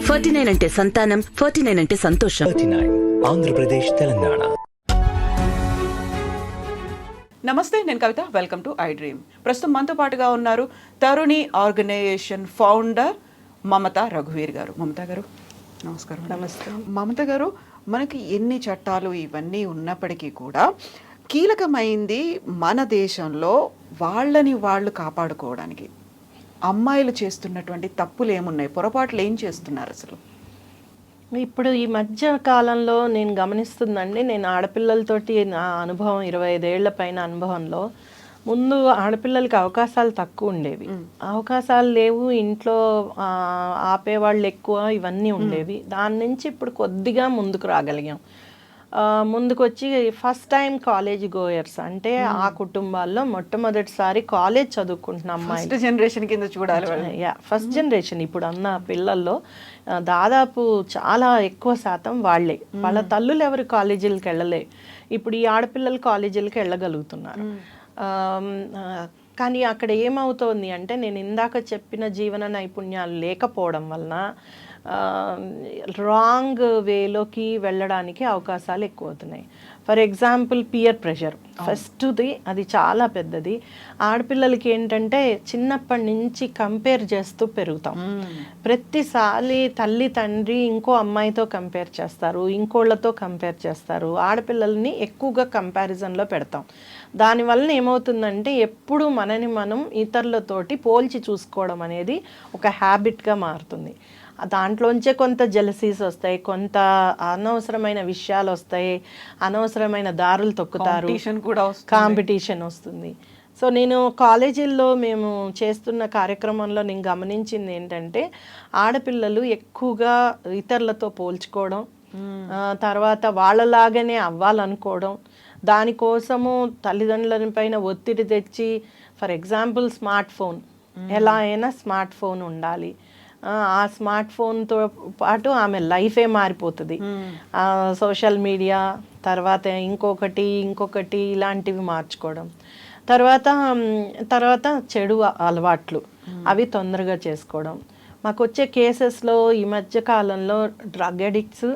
Forty nine అంటే సంతానం forty nine అంటే సంతోషం. ఆంధ్రప్రదేశ్ తెలంగాణ. నమస్తే నేను Kavitha. Welcome to I Dream ప్రస్తుతం మనతో పాటుగా ఉన్నారు తరుణి ఆర్గనైజేషన్ ఫౌండర్ మమత రఘువీర్ గారు. మమత గారు నమస్కారం. నమస్తే. మమత గారు మనకి ఎన్ని చట్టాలు ఇవన్నీ ఉన్నప్పటికీ కూడా కీలకమైంది మన దేశంలో వాళ్ళని వాళ్ళు కాపాడుకోవడానికి. అమ్మాయిలు చేస్తున్నటువంటి తప్పులు ఏమున్నాయి? పొరపాట్లు ఏం చేస్తున్నారు అసలు? ఇప్పుడు ఈ మధ్య కాలంలో నేను గమనిస్తుందండి నేను ఆడపిల్లలతోటి నా అనుభవం ఇరవై ఐదేళ్ళ పైన అనుభవంలో ముందు ఆడపిల్లలకి అవకాశాలు తక్కువ ఉండేవి. అవకాశాలు లేవు ఇంట్లో ఆపేవాళ్ళు ఎక్కువ ఇవన్నీ ఉండేవి. దాని నుంచి ఇప్పుడు కొద్దిగా ముందుకు రాగలిగాం. ముందుకు వచ్చి ఫస్ట్ టైం కాలేజ్ గోయర్స్ అంటే ఆ కుటుంబాల్లో మొట్టమొదటిసారి కాలేజ్ చదువుకుంటున్న అమ్మాయి ఫస్ట్ జనరేషన్ కింద చూడాలి. యా ఫస్ట్ జనరేషన్ ఇప్పుడు అన్న పిల్లల్లో దాదాపు చాలా ఎక్కువ శాతం వాళ్ళే. వాళ్ళ తల్లులు ఎవరు కాలేజీలకు వెళ్ళలే. ఇప్పుడు ఈ ఆడపిల్లలు కాలేజీలకు వెళ్ళగలుగుతున్నారు. ఆ, కానీ అక్కడ ఏమవుతోంది అంటే నేను ఇందాక చెప్పిన జీవన నైపుణ్యాలు లేకపోవడం వలన రాంగ్ వేలోకి వెళ్ళడానికి అవకాశాలు ఎక్కువ అవుతున్నాయి ఫర్ ఎగ్జాంపుల్ పియర్ ప్రెషర్. ఫస్ట్ది అది చాలా పెద్దది. ఆడపిల్లలకి ఏంటంటే చిన్నప్పటి నుంచి కంపేర్ చేస్తూ పెరుగుతాం. ప్రతిసారి తల్లి తండ్రి ఇంకో అమ్మాయితో కంపేర్ చేస్తారు ఇంకోళ్ళతో కంపేర్ చేస్తారు. ఆడపిల్లల్ని ఎక్కువగా కంపారిజన్లో పెడతాం. దానివల్ల ఏమవుతుందంటే ఎప్పుడు మనని మనం ఇతరులతోటి పోల్చి చూసుకోవడం అనేది ఒక హ్యాబిట్గా మారుతుంది. దాంట్లోంచే కొంత జెలసీస్ వస్తాయి కొంత అనవసరమైన విషయాలు వస్తాయి అనవసరమైన దారులు తొక్కుతారు. కూడా. కాంపిటీషన్ వస్తుంది. సో నేను కాలేజీల్లో మేము చేస్తున్న కార్యక్రమంలో నేను గమనించింది ఏంటంటే ఆడపిల్లలు ఎక్కువగా ఇతరులతో పోల్చుకోవడం ఆ, తర్వాత వాళ్ళలాగానే అవ్వాలనుకోవడం దానికోసము తల్లిదండ్రుల పైన ఒత్తిడి తెచ్చి ఫర్ ఎగ్జాంపుల్ స్మార్ట్ ఫోన్. ఎలా అయినా స్మార్ట్ ఫోన్ ఉండాలి. ఆ, స్మార్ట్ ఫోన్తో పాటు ఆమె లైఫే మారిపోతుంది. సోషల్ మీడియా తర్వాత ఇంకొకటి ఇంకొకటి ఇలాంటివి మార్చుకోవడం. తర్వాత తర్వాత చెడు అలవాట్లు అవి తొందరగా చేసుకోవడం. మాకు వచ్చే కేసెస్లో ఈ మధ్య కాలంలో డ్రగ్ అడిక్ట్స్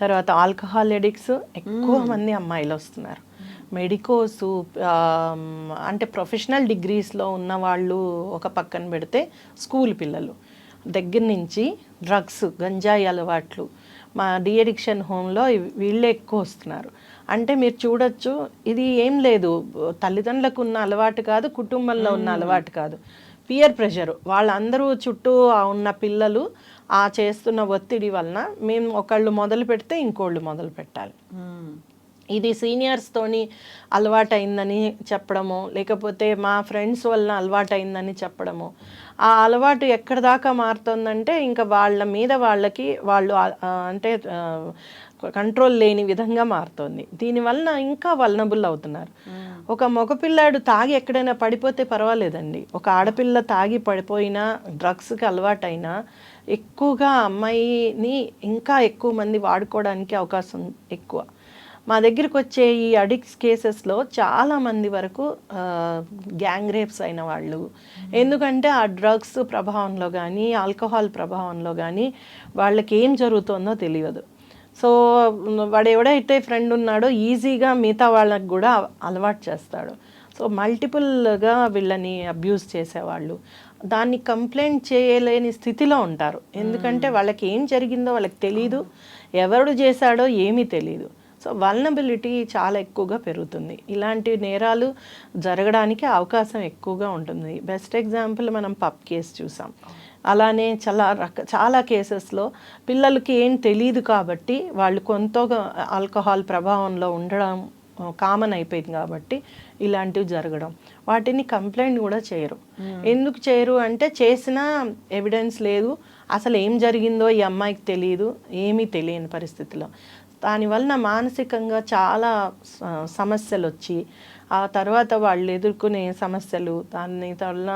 తర్వాత ఆల్కహాల్ అడిక్ట్స్ ఎక్కువ మంది అమ్మాయిలు వస్తున్నారు మెడికోస్ అంటే ప్రొఫెషనల్ డిగ్రీస్లో ఉన్న వాళ్ళు ఒక పక్కన పెడితే స్కూల్ పిల్లలు. దగ్గర నుంచి డ్రగ్స్ గంజాయి అలవాట్లు మా డిఎడిక్షన్ హోమ్లో వీళ్ళే ఎక్కువ వస్తున్నారు. అంటే మీరు చూడొచ్చు ఇది ఏం లేదు. తల్లిదండ్రులకు ఉన్న అలవాటు కాదు కుటుంబంలో ఉన్న అలవాటు కాదు. Peer pressure. వాళ్ళందరూ చుట్టూ ఉన్న పిల్లలు ఆ చేస్తున్న ఒత్తిడి వలన మేము ఒకళ్ళు మొదలు పెడితే ఇంకోళ్ళు మొదలు పెట్టాలి. ఇది సీనియర్స్తోని అలవాటైందని చెప్పడము లేకపోతే మా ఫ్రెండ్స్ వలన అలవాటైందని చెప్పడము. ఆ అలవాటు ఎక్కడి దాకా మారుతుందంటే ఇంకా వాళ్ళ మీద వాళ్ళకి వాళ్ళు అంటే కంట్రోల్ లేని విధంగా మారుతోంది. దీనివలన ఇంకా వలనబుల్ అవుతున్నారు. ఒక మగపిల్లాడు తాగి ఎక్కడైనా పడిపోతే పర్వాలేదండి. ఒక ఆడపిల్ల తాగి పడిపోయినా డ్రగ్స్కి అలవాటైనా ఎక్కువగా అమ్మాయిని ఇంకా ఎక్కువ మంది వాడుకోవడానికి అవకాశం ఎక్కువ. మా దగ్గరికి వచ్చే ఈ అడిక్ట్స్ కేసెస్లో చాలా మంది వరకు గ్యాంగ్ రేప్స్ అయిన వాళ్ళు. ఎందుకంటే ఆ డ్రగ్స్ ప్రభావంలో కానీ ఆల్కహాల్ ప్రభావంలో కానీ వాళ్ళకి ఏం జరుగుతుందో తెలియదు. సో వాడు ఎవడైతే ఫ్రెండ్ ఉన్నాడో ఈజీగా మిగతా వాళ్ళకి కూడా అలవాటు చేస్తాడు. సో మల్టిపుల్గా వీళ్ళని అబ్యూస్ చేసేవాళ్ళు. దాన్ని కంప్లైంట్ చేయలేని స్థితిలో ఉంటారు. ఎందుకంటే వాళ్ళకి ఏం జరిగిందో వాళ్ళకి తెలియదు ఎవడు చేశాడో ఏమీ తెలియదు సో వల్నబిలిటీ చాలా ఎక్కువగా పెరుగుతుంది. ఇలాంటి నేరాలు జరగడానికి అవకాశం ఎక్కువగా ఉంటుంది. బెస్ట్ ఎగ్జాంపుల్ మనం పబ్ కేసు చూసాం. అలానే చాలా రక చాలా కేసెస్లో పిల్లలకి ఏం తెలియదు కాబట్టి వాళ్ళు కొంత ఆల్కహాల్ ప్రభావంలో ఉండడం కామన్ అయిపోయింది కాబట్టి ఇలాంటివి జరగడం. వాటిని కంప్లైంట్ కూడా చేయరు. ఎందుకు చేయరు అంటే చేసిన ఎవిడెన్స్ లేదు. అసలు ఏం జరిగిందో ఈ అమ్మాయికి తెలియదు ఏమీ తెలియని పరిస్థితిలో. దానివలన మానసికంగా చాలా సమస్యలు వచ్చి ఆ తర్వాత వాళ్ళు ఎదుర్కొనే సమస్యలు దాని వలన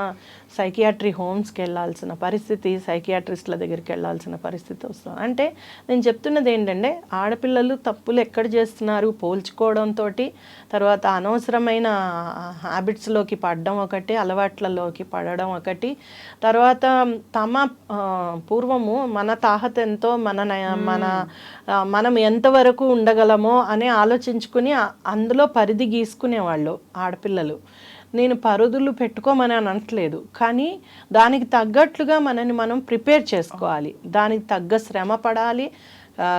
సైకియాట్రీ హోమ్స్కి వెళ్ళాల్సిన పరిస్థితి సైకియాట్రిస్ట్ల దగ్గరికి వెళ్ళాల్సిన పరిస్థితి వస్తుంది. అంటే నేను చెప్తున్నది ఏంటంటే ఆడపిల్లలు తప్పులు ఎక్కడ చేస్తున్నారు పోల్చుకోవడంతో తర్వాత అనవసరమైన హ్యాబిట్స్లోకి పడడం ఒకటి అలవాట్లలోకి పడడం ఒకటి తర్వాత తమ పూర్వము మన తాహత ఎంతో మన మన మనం ఎంతవరకు ఉండగలమో అని ఆలోచించుకుని అందులో పరిధి గీసుకునేవాళ్ళు ఆడపిల్లలు. నేను పరుదులు పెట్టుకోమని అని అనట్లేదు. కానీ దానికి తగ్గట్లుగా మనని మనం ప్రిపేర్ చేసుకోవాలి. దానికి తగ్గ శ్రమ పడాలి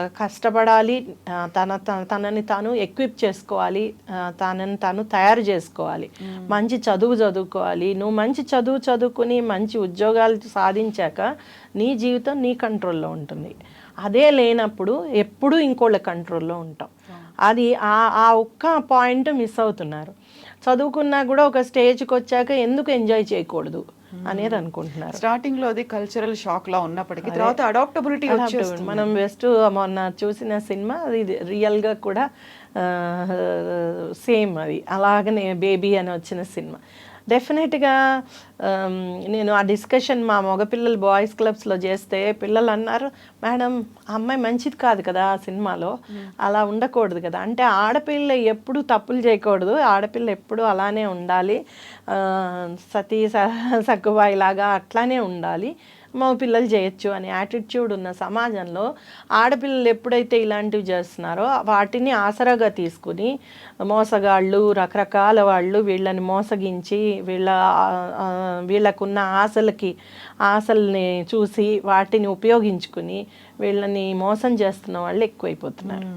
కష్టపడాలి తన త- తనని తాను ఎక్విప్ చేసుకోవాలి తనని తాను తయారు చేసుకోవాలి. మంచి చదువు చదువుకోవాలి. నువ్వు మంచి చదువు చదువుకుని మంచి ఉద్యోగాలు సాధించాక నీ జీవితం నీ కంట్రోల్లో ఉంటుంది. అదే లేనప్పుడు ఎప్పుడూ ఇంకోళ్ళ కంట్రోల్లో ఉంటాం. అది ఆ ఆ ఒక్క పాయింట్ మిస్ అవుతున్నారు. చదువుకున్నా కూడా ఒక స్టేజ్కి వచ్చాక ఎందుకు ఎంజాయ్ చేయకూడదు అనేది అనుకుంటున్నారు. స్టార్టింగ్లో అది కల్చరల్ షాక్ లా ఉన్నప్పటికీ తర్వాత అడాప్టబిలిటీ మనం వెస్ట్ మొన్న చూసిన సినిమా అది రియల్గా కూడా సేమ్ అది. అలాగనే బేబీ అని వచ్చిన సినిమా. డెఫినెట్గా నేను ఆ డిస్కషన్ మా మగపిల్లలు బాయ్స్ క్లబ్స్లో చేస్తే పిల్లలు అన్నారు మేడం ఆ అమ్మాయి మంచిది కాదు కదా ఆ సినిమాలో. అలా ఉండకూడదు కదా. అంటే ఆడపిల్ల ఎప్పుడు తప్పులు చేయకూడదు. ఆడపిల్ల ఎప్పుడు అలానే ఉండాలి. సతీ స- సక్కుబాయి లాగా అట్లానే ఉండాలి. మగ పిల్లలు చేయొచ్చు అనే యాటిట్యూడ్ ఉన్న సమాజంలో ఆడపిల్లలు ఎప్పుడైతే ఇలాంటివి చేస్తున్నారో వాటిని ఆసరాగా తీసుకుని మోసగాళ్ళు రకరకాల వాళ్ళు వీళ్ళని మోసగించి వీళ్ళ వీళ్ళకున్న ఆశలకి ఆశల్ని చూసి వాటిని ఉపయోగించుకుని వీళ్ళని మోసం చేస్తున్న వాళ్ళు ఎక్కువైపోతున్నారు.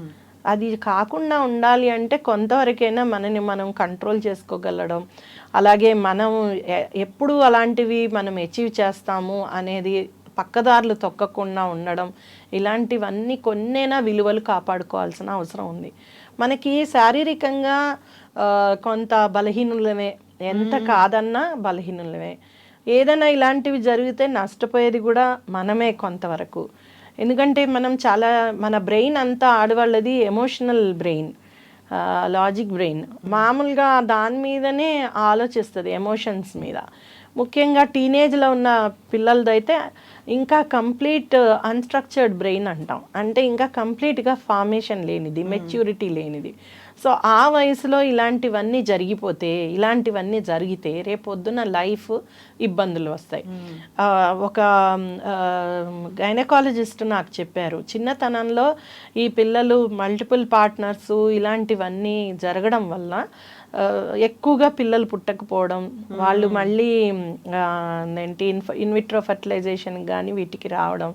అది కాకుండా ఉండాలి అంటే కొంతవరకైనా మనని మనం కంట్రోల్ చేసుకోగలడం. అలాగే మనం ఎప్పుడు అలాంటివి మనం అచీవ్ చేస్తాము అనేది పక్కదారులు తొక్కకుండా ఉండడం. ఇలాంటివన్నీ కొన్నైనా విలువలు కాపాడుకోవాల్సిన అవసరం ఉంది. మనకి శారీరకంగా కొంత బలహీనులమే. ఎంత కాదన్నా బలహీనులమే. ఏదైనా ఇలాంటివి జరిగితే నష్టపోయేది కూడా మనమే కొంతవరకు. ఎందుకంటే మనం చాలా మన బ్రెయిన్ అంతా ఆడవాళ్ళది ఎమోషనల్ బ్రెయిన్ లాజిక్ బ్రెయిన్. మామూలుగా దాని మీదనే ఆలోచిస్తుంది ఎమోషన్స్ మీద. ముఖ్యంగా టీనేజ్లో ఉన్న పిల్లలదైతే ఇంకా కంప్లీట్ అన్స్ట్రక్చర్డ్ బ్రెయిన్ అంటాం. అంటే ఇంకా కంప్లీట్గా ఫార్మేషన్ లేనిది మెచ్యూరిటీ లేనిది. సో ఆ వయసులో ఇలాంటివన్నీ జరిగిపోతే ఇలాంటివన్నీ జరిగితే రేపొద్దున లైఫ్ ఇబ్బందులు వస్తాయి. ఆ, ఒక గైనకాలజిస్ట్ నాకు చెప్పారు చిన్నతనంలో ఈ పిల్లలు మల్టిపుల్ పార్ట్నర్స్ ఇలాంటివన్నీ జరగడం వల్ల ఎక్కువగా పిల్లలు పుట్టకపోవడం వాళ్ళు మళ్ళీ ఏంటి ఇన్ఫ ఇన్విట్రో ఫర్టిలైజేషన్ కానీ వీటికి రావడం.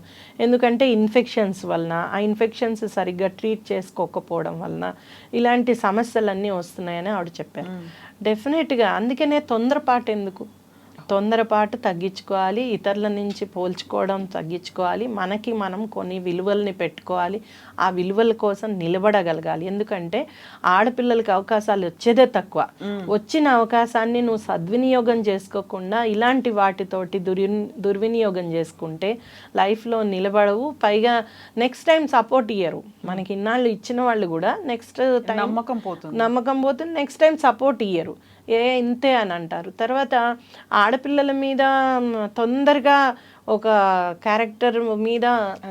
ఎందుకంటే ఇన్ఫెక్షన్స్ వలన ఆ ఇన్ఫెక్షన్స్ సరిగ్గా ట్రీట్ చేసుకోకపోవడం వలన ఇలాంటి సమస్యలన్నీ వస్తున్నాయని ఆవిడ చెప్పారు. డెఫినెట్గా అందుకనే తొందరపాటు ఎందుకు? తొందరపాటు తగ్గించుకోవాలి ఇతరుల నుంచి పోల్చుకోవడం తగ్గించుకోవాలి మనకి మనం కొన్ని విలువల్ని పెట్టుకోవాలి ఆ విలువల కోసం నిలబడగలగాలి. ఎందుకంటే ఆడపిల్లలకి అవకాశాలు వచ్చేదే తక్కువ. వచ్చిన అవకాశాన్ని నువ్వు సద్వినియోగం చేసుకోకుండా ఇలాంటి వాటితోటి దుర్వి దుర్వినియోగం చేసుకుంటే లైఫ్లో నిలబడవు. పైగా నెక్స్ట్ టైం సపోర్ట్ ఇయ్యరు. మనకి ఇన్నాళ్ళు ఇచ్చిన వాళ్ళు కూడా నెక్స్ట్ నమ్మకం పోతుంది. నమ్మకం పోతుంది. నెక్స్ట్ టైం సపోర్ట్ ఇయ్యరు. ఏ ఇంతే అని అంటారు. తర్వాత ఆడపిల్లల మీద తొందరగా ఒక క్యారెక్టర్ మీద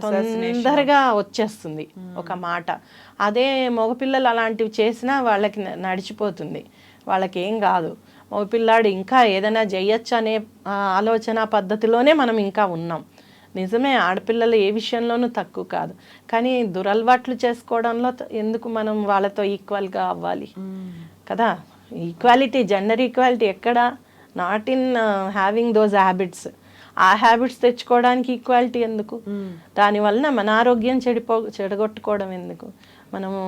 తొందరగా వచ్చేస్తుంది ఒక మాట. అదే మగపిల్లలు అలాంటివి చేసినా వాళ్ళకి నడిచిపోతుంది. వాళ్ళకి ఏం కాదు. మగపిల్లాడు ఇంకా ఏదైనా చేయొచ్చు అనే ఆలోచన పద్ధతిలోనే మనం ఇంకా ఉన్నాం. నిజమే ఆడపిల్లలు ఏ విషయంలోనూ తక్కువ కాదు. కానీ దురలవాట్లు చేసుకోవడంలో ఎందుకు మనం వాళ్ళతో ఈక్వల్గా అవ్వాలి? కదా? ఈక్వాలిటీ జెండర్ ఈక్వాలిటీ ఎక్కడ? Not in having those habits ఆ హ్యాబిట్స్ తెచ్చుకోవడానికి ఈక్వాలిటీ ఎందుకు? దానివలన మన ఆరోగ్యం చెడిపో చెడగొట్టుకోవడం ఎందుకు? మనము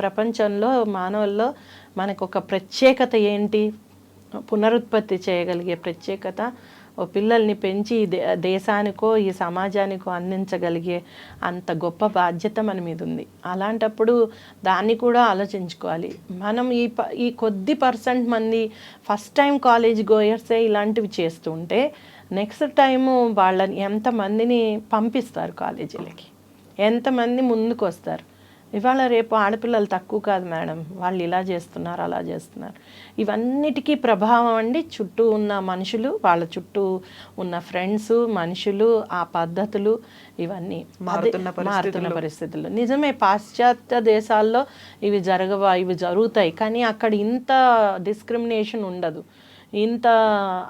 ప్రపంచంలో మానవుల్లో మనకు ఒక ప్రత్యేకత ఏంటి? పునరుత్పత్తి చేయగలిగే ప్రత్యేకత ఓ పిల్లల్ని పెంచి దే- దేశానికో ఈ సమాజానికో అందించగలిగే అంత గొప్ప బాధ్యత మన మీద ఉంది. అలాంటప్పుడు దాన్ని కూడా ఆలోచించుకోవాలి. మనం ఈ ప ఈ కొద్ది పర్సెంట్ మంది ఫస్ట్ టైం కాలేజ్ గోయర్సే ఇలాంటివి చేస్తుంటే నెక్స్ట్ టైము వాళ్ళని ఎంతమందిని పంపిస్తారు కాలేజీలకి? ఎంతమంది ముందుకు వస్తారు ఇవాళ రేపు ఆడపిల్లలు తక్కువ కాదు మేడం. వాళ్ళు ఇలా చేస్తున్నారు అలా చేస్తున్నారు. ఇవన్నిటికీ ప్రభావం అండి చుట్టూ ఉన్న మనుషులు వాళ్ళ చుట్టూ ఉన్న ఫ్రెండ్స్ మనుషులు ఆ పద్ధతులు ఇవన్నీ. మారుతున్న మారుతున్న పరిస్థితులు నిజమే పాశ్చాత్య దేశాల్లో ఇవి జరగవా ఇవి జరుగుతాయి. కానీ అక్కడ ఇంత డిస్క్రిమినేషన్ ఉండదు. ఇంత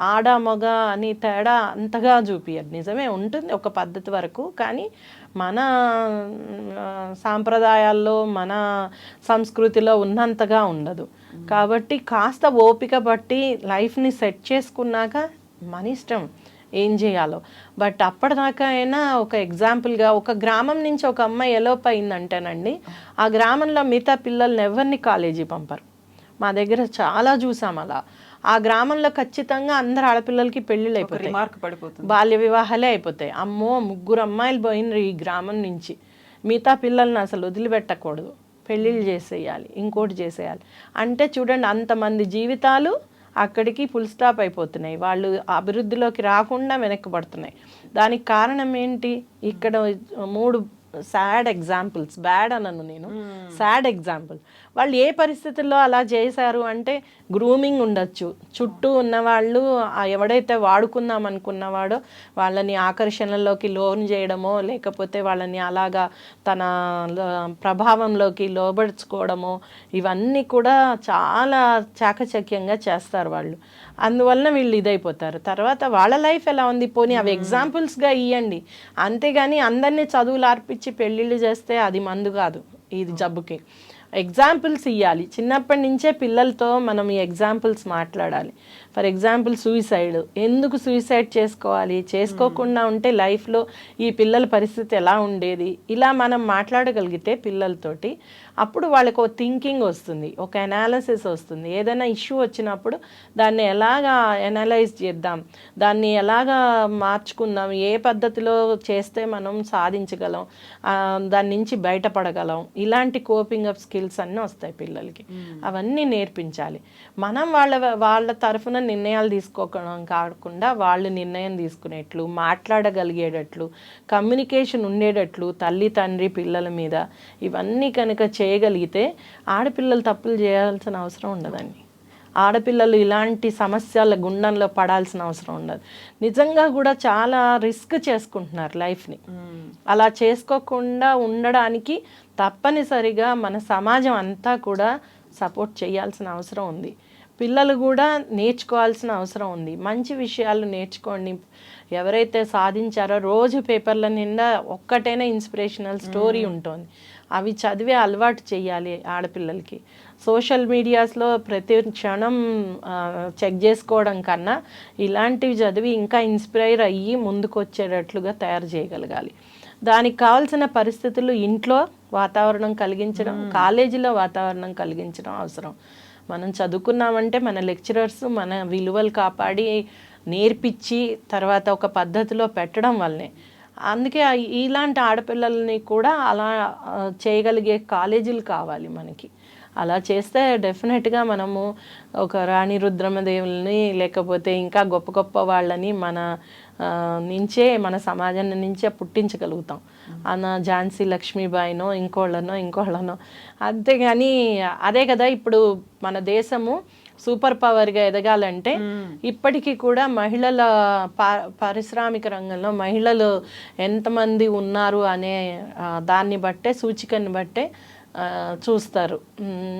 ఆడ మగ అని తేడా అంతగా చూపియరు నిజమే ఉంటుంది ఒక పద్ధతి వరకు. కానీ మన సాంప్రదాయాల్లో మన సంస్కృతిలో ఉన్నంతగా ఉండదు. కాబట్టి కాస్త ఓపిక పట్టి లైఫ్ని సెట్ చేసుకున్నాక మన ఇష్టం ఏం చేయాలో. బట్ అప్పటిదాకా అయినా ఒక ఎగ్జాంపుల్గా ఒక గ్రామం నుంచి ఒక అమ్మాయి ఎలోప్ అయిందంటేనండి ఆ గ్రామంలో మిగతా పిల్లల్ని ఎవరిని కాలేజీ పంపరు? మా దగ్గర చాలా చూసాం అలా. ఆ గ్రామంలో ఖచ్చితంగా అందరు ఆడపిల్లలకి పెళ్ళిళ్ళు అయిపోతాయి. రిమార్క్ పడిపోతుంది. బాల్య వివాహాలే అయిపోతాయి. అమ్మో ముగ్గురు అమ్మాయిలు పోయినరు ఈ గ్రామం నుంచి. మిగతా పిల్లల్ని అసలు వదిలిపెట్టకూడదు. పెళ్ళిళ్ళు చేసేయాలి ఇంకోటి చేసేయాలి. అంటే చూడండి అంతమంది జీవితాలు అక్కడికి ఫుల్ స్టాప్ అయిపోతున్నాయి. వాళ్ళు అభివృద్ధిలోకి రాకుండా వెనక్కి పడుతున్నాయి. దానికి కారణం ఏంటి? ఇక్కడ మూడు సాడ్ ఎగ్జాంపుల్స్ బ్యాడ్ అనను నేను. సాడ్ ఎగ్జాంపుల్ వాళ్ళు ఏ పరిస్థితుల్లో అలా చేశారు అంటే గ్రూమింగ్ ఉండొచ్చు. చుట్టూ ఉన్న వాళ్ళు ఆ ఎవడైతే వాడుకుందాం అనుకున్నవాడో వాళ్ళని ఆకర్షణలోకి లోన్ చేయడమో లేకపోతే వాళ్ళని అలాగా తన ప్రభావంలోకి లోబడుచుకోవడమో ఇవన్నీ కూడా చాలా చాకచక్యంగా చేస్తారు వాళ్ళు. అందువలన వీళ్ళు ఇదైపోతారు. తర్వాత వాళ్ళ లైఫ్ ఎలా ఉంది? పోనీ అవి ఎగ్జాంపుల్స్గా ఇవ్వండి అంతేగాని అందరినీ చదువులు అర్పించి పెళ్ళిళ్ళు చేస్తే అది మందు కాదు. ఇది జబ్బుకి. ఎగ్జాంపుల్స్ ఇవ్వాలి చిన్నప్పటి నుంచే పిల్లలతో మనం ఈ ఎగ్జాంపుల్స్ మాట్లాడాలి. ఫర్ ఎగ్జాంపుల్ సూసైడ్ ఎందుకు సూసైడ్ చేసుకోవాలి? చేసుకోకుండా ఉంటే లైఫ్లో ఈ పిల్లల పరిస్థితి ఎలా ఉండేది? ఇలా మనం మాట్లాడగలిగితే పిల్లలతోటి అప్పుడు వాళ్ళకి ఒక థింకింగ్ వస్తుంది ఒక అనాలిసిస్ వస్తుంది. ఏదైనా ఇష్యూ వచ్చినప్పుడు దాన్ని ఎలాగా ఎనలైజ్ చేద్దాం? దాన్ని ఎలాగా మార్చుకుందాం? ఏ పద్ధతిలో చేస్తే మనం సాధించగలం? దాని నుంచి బయటపడగలం? ఇలాంటి కోపింగ్ అప్ స్కిల్స్ అన్నీ వస్తాయి పిల్లలకి. అవన్నీ నేర్పించాలి. మనం వాళ్ళ వాళ్ళ తరఫున నిర్ణయాలు తీసుకోవడం కాకుండా వాళ్ళు నిర్ణయం తీసుకునేట్లు మాట్లాడగలిగేటట్లు కమ్యూనికేషన్ ఉండేటట్లు తల్లి తండ్రి పిల్లల మీద ఇవన్నీ కనుక చేయగలిగితే ఆడపిల్లలు తప్పులు చేయాల్సిన అవసరం ఉండదండి. ఆడపిల్లలు ఇలాంటి సమస్యల గుండంలో పడాల్సిన అవసరం ఉండదు. నిజంగా కూడా చాలా రిస్క్ చేసుకుంటున్నారు లైఫ్ని. అలా చేసుకోకుండా ఉండడానికి తప్పనిసరిగా మన సమాజం అంతా కూడా సపోర్ట్ చేయాల్సిన అవసరం ఉంది. పిల్లలు కూడా నేర్చుకోవాల్సిన అవసరం ఉంది. మంచి విషయాలు నేర్చుకోండి. ఎవరైతే సాధించారో రోజు పేపర్ల నిండా ఒక్కటైనా ఇన్స్పిరేషనల్ స్టోరీ ఉంటుంది. అవి చదివే అలవాటు చేయాలి ఆడపిల్లలకి. సోషల్ మీడియాస్లో ప్రతి క్షణం చెక్ చేసుకోవడం కన్నా ఇలాంటివి చదివి ఇంకా ఇన్స్పైర్ అయ్యి ముందుకు వచ్చేటట్లుగా తయారు చేయగలగాలి. దానికి కావాల్సిన పరిస్థితులు ఇంట్లో వాతావరణం కలిగించడం కాలేజీలో వాతావరణం కలిగించడం అవసరం. మనం చదువుకున్నామంటే మన లెక్చరర్స్ మన విలువలు కాపాడి నేర్పించి తర్వాత ఒక పద్ధతిలో పెట్టడం వల్లనే. అందుకే ఇలాంటి ఆడపిల్లల్ని కూడా అలా చేయగలిగే కాలేజీలు కావాలి మనకి. అలా చేస్తే డెఫినెట్గా మనము ఒక రాణి రుద్రమదేవుల్ని లేకపోతే ఇంకా గొప్ప గొప్ప వాళ్ళని మన నుంచే మన సమాజం నుంచే పుట్టించగలుగుతాం. అన్న ఝాన్సీ లక్ష్మీబాయినో ఇంకోళ్ళనో ఇంకోళ్ళనో. అంతేగాని అదే కదా ఇప్పుడు మన దేశము సూపర్ పవర్గా ఎదగాలంటే ఇప్పటికీ కూడా మహిళల పా- పారిశ్రామిక రంగంలో మహిళలు ఎంతమంది ఉన్నారు అనే దాన్ని బట్టే సూచికని బట్టే చూస్తారు.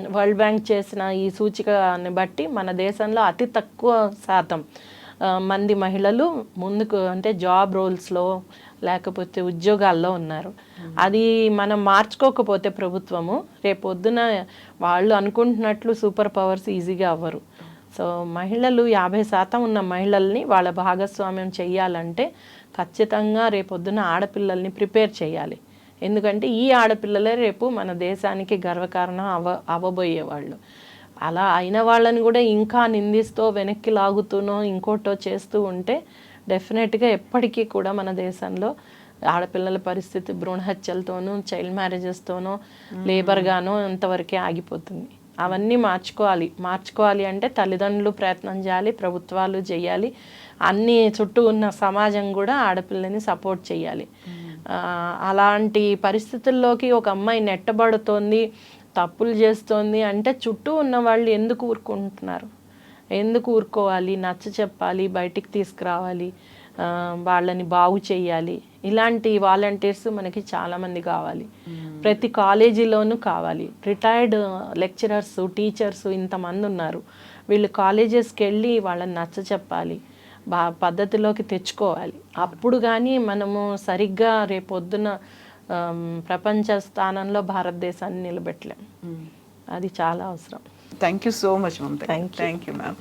వరల్డ్ బ్యాంక్ చేసిన ఈ సూచికని బట్టి మన దేశంలో అతి తక్కువ శాతం మంది మహిళలు ముందుకు అంటే జాబ్ రోల్స్లో లేకపోతే ఉద్యోగాల్లో ఉన్నారు. అది మనం మార్చుకోకపోతే ప్రభుత్వము రేపొద్దున వాళ్ళు అనుకుంటున్నట్లు సూపర్ పవర్స్ ఈజీగా అవ్వరు. సో మహిళలు యాభై శాతం ఉన్న మహిళల్ని వాళ్ళ భాగస్వామ్యం చేయాలంటే ఖచ్చితంగా రేపొద్దున ఆడపిల్లల్ని ప్రిపేర్ చేయాలి ఎందుకంటే ఈ ఆడపిల్లలే రేపు మన దేశానికి గర్వకారణం అవ అవ్వబోయేవాళ్ళు. అలా అయిన వాళ్ళని కూడా ఇంకా నిందిస్తూ వెనక్కి లాగుతూనో ఇంకోటో చేస్తూ ఉంటే డెఫినెట్గా ఎప్పటికీ కూడా మన దేశంలో ఆడపిల్లల పరిస్థితి భ్రూణ హత్యలతోనూ చైల్డ్ మ్యారేజెస్తోనూ లేబర్గానో ఇంతవరకే ఆగిపోతుంది. అవన్నీ మార్చుకోవాలి. మార్చుకోవాలి అంటే తల్లిదండ్రులు ప్రయత్నం చేయాలి ప్రభుత్వాలు చేయాలి. అన్ని చుట్టూ ఉన్న సమాజం కూడా ఆడపిల్లని సపోర్ట్ చేయాలి. అలాంటి పరిస్థితుల్లోకి ఒక అమ్మాయి నెట్టబడుతోంది తప్పులు చేస్తోంది అంటే చుట్టూ ఉన్న వాళ్ళు ఎందుకు ఊరుకుంటున్నారు? ఎందుకు ఊరుకోవాలి? నచ్చ చెప్పాలి బయటికి తీసుకురావాలి వాళ్ళని బాగు చేయాలి. ఇలాంటి వాలంటీర్స్ మనకి చాలామంది కావాలి. ప్రతి కాలేజీలోనూ కావాలి. రిటైర్డ్ లెక్చరర్స్ టీచర్స్ ఇంతమంది ఉన్నారు. వీళ్ళు కాలేజెస్కి వెళ్ళి వాళ్ళని నచ్చ చెప్పాలి బా పద్ధతిలోకి తెచ్చుకోవాలి. అప్పుడు కానీ మనము సరిగ్గా రేపొద్దున ప్రపంచ స్థానంలో భారతదేశాన్ని నిలబెట్టలేం. అది చాలా అవసరం. Thank you so much Mamata Thank you. Thank you ma'am